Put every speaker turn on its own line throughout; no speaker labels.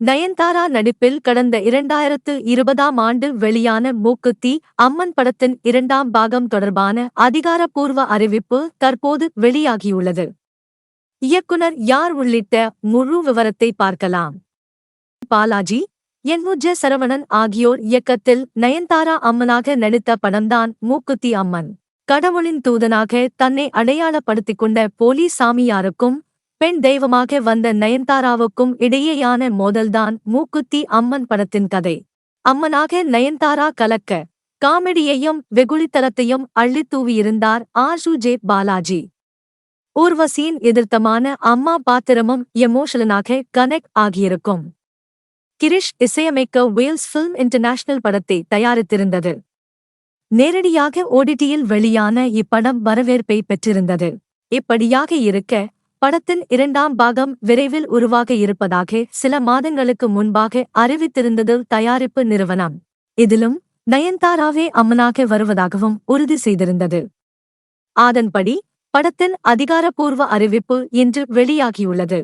நயன்தாரா நடிப்பில் கடந்த இரண்டாயிரத்து இருபதாம் ஆண்டு வெளியான மூக்குத்தி அம்மன் படத்தின் இரண்டாம் பாகம் தொடர்பான அதிகாரப்பூர்வ அறிவிப்பு தற்போது வெளியாகியுள்ளது. இயக்குனர் யார் உள்ளிட்ட முழு விவரத்தை பார்க்கலாம். பாலாஜி என்முஜ சரவணன் ஆகியோர் இயக்கத்தில் நயன்தாரா அம்மனாக நடித்த படம்தான் மூக்குத்தி அம்மன். கடவுளின் தூதனாக தன்னை அடையாளப்படுத்திக் கொண்ட போலீஸ் சாமியாருக்கும் பெண் தெய்வமாக வந்த நயன்தாராவுக்கும் இடையேயான மோதல்தான் மூக்குத்தி அம்மன் படத்தின் கதை. அம்மனாக நயன்தாரா கலக்க காமெடியையும் வெகுளித்தலத்தையும் அள்ளித் தூவியிருந்தார் ஜே பாலாஜி. ஊர்வசியின் எதிர்த்தமான அம்மா பாத்திரமும் எமோஷனலாக கனெக்ட் ஆகியிருக்கும். கிரிஷ் இசையமைக்க வேல்ஸ் ஃபில்ம் இன்டர்நேஷனல் படத்தை தயாரித்திருந்தது. நேரடியாக ஓடிடியில் வெளியான இப்படம் வரவேற்பை பெற்றிருந்தது. இப்படியாக இருக்க படத்தின் இரண்டாம் பாகம் விரைவில் உருவாக இருப்பதாக சில மாதங்களுக்கு முன்பாக அறிவித்திருந்தது தயாரிப்பு நிறுவனம். இதிலும் நயன்தாராவே அம்மனாக வருவதாகவும் உறுதி செய்திருந்தது. அதன்படி படத்தின் அதிகாரப்பூர்வ அறிவிப்பு இன்று வெளியாகியுள்ளது.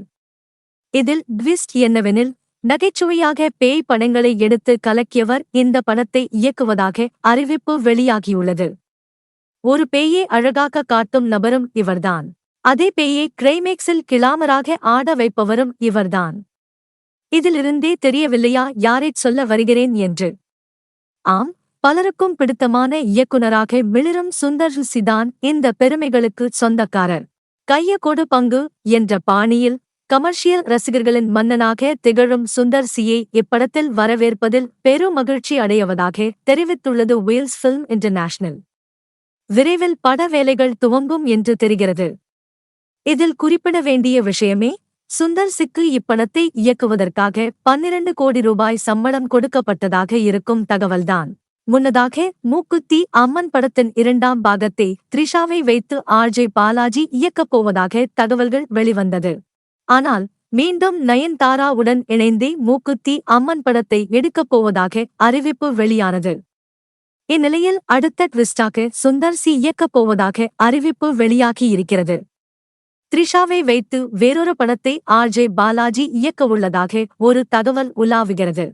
இதில் ட்விஸ்ட் என்னவெனில் நகைச்சுவையாக பேய் படங்களை எடுத்து கலக்கியவர் இந்த படத்தை இயக்குவதாக அறிவிப்பு வெளியாகியுள்ளது. ஒரு பேயை அழகாக காட்டும் நபரும் இவர்தான். அதே பேயை கிரைமேக்ஸில் கிளாமராக ஆட வைப்பவரும் இவர்தான். இதிலிருந்தே தெரியவில்லையா யாரைச் சொல்ல வருகிறேன் என்று. ஆம் பலருக்கும் பிடித்தமான இயக்குனராக மிளிரும் சுந்தர் சிதான் இந்த பெருமைகளுக்கு சொந்தக்காரர். கைய கொடு பங்கு என்ற பாணியில் கமர்ஷியல் ரசிகர்களின் மன்னனாக திகழும் சுந்தர் சியை இப்படத்தில் வரவேற்பதில் பெரும் மகிழ்ச்சி அடையவதாக தெரிவித்துள்ளது வீல்ஸ் ஃபில்ம் இன்டர்நேஷனல். விரைவில் பட வேலைகள் துவங்கும் என்று தெரிகிறது. இதில் குறிப்பிட வேண்டிய விஷயமே சுந்தர் சிக்கு இப்படத்தை இயக்குவதற்காக பன்னிரண்டு கோடி ரூபாய் சம்பளம் கொடுக்கப்பட்டதாக இருக்கும் தகவல்தான். முன்னதாக மூக்குத்தி அம்மன் படத்தின் இரண்டாம் பாகத்தை த்ரிஷாவை வைத்து ஆர்ஜே பாலாஜி இயக்கப் போவதாக தகவல்கள் வெளிவந்தது. ஆனால் மீண்டும் நயன்தாராவுடன் இணைந்தே மூக்குத்தி அம்மன் படத்தை எடுக்கப் போவதாக அறிவிப்பு வெளியானது. இந்நிலையில் அடுத்த ட்விஸ்டாக சுந்தர் சி இயக்கப் போவதாக அறிவிப்பு வெளியாகியிருக்கிறது. த்ரிஷாவை வைத்து வேறொரு படத்தை ஆர்ஜே பாலாஜி இயக்கவுள்ளதாக ஒரு தகவல் உலாவுகிறது.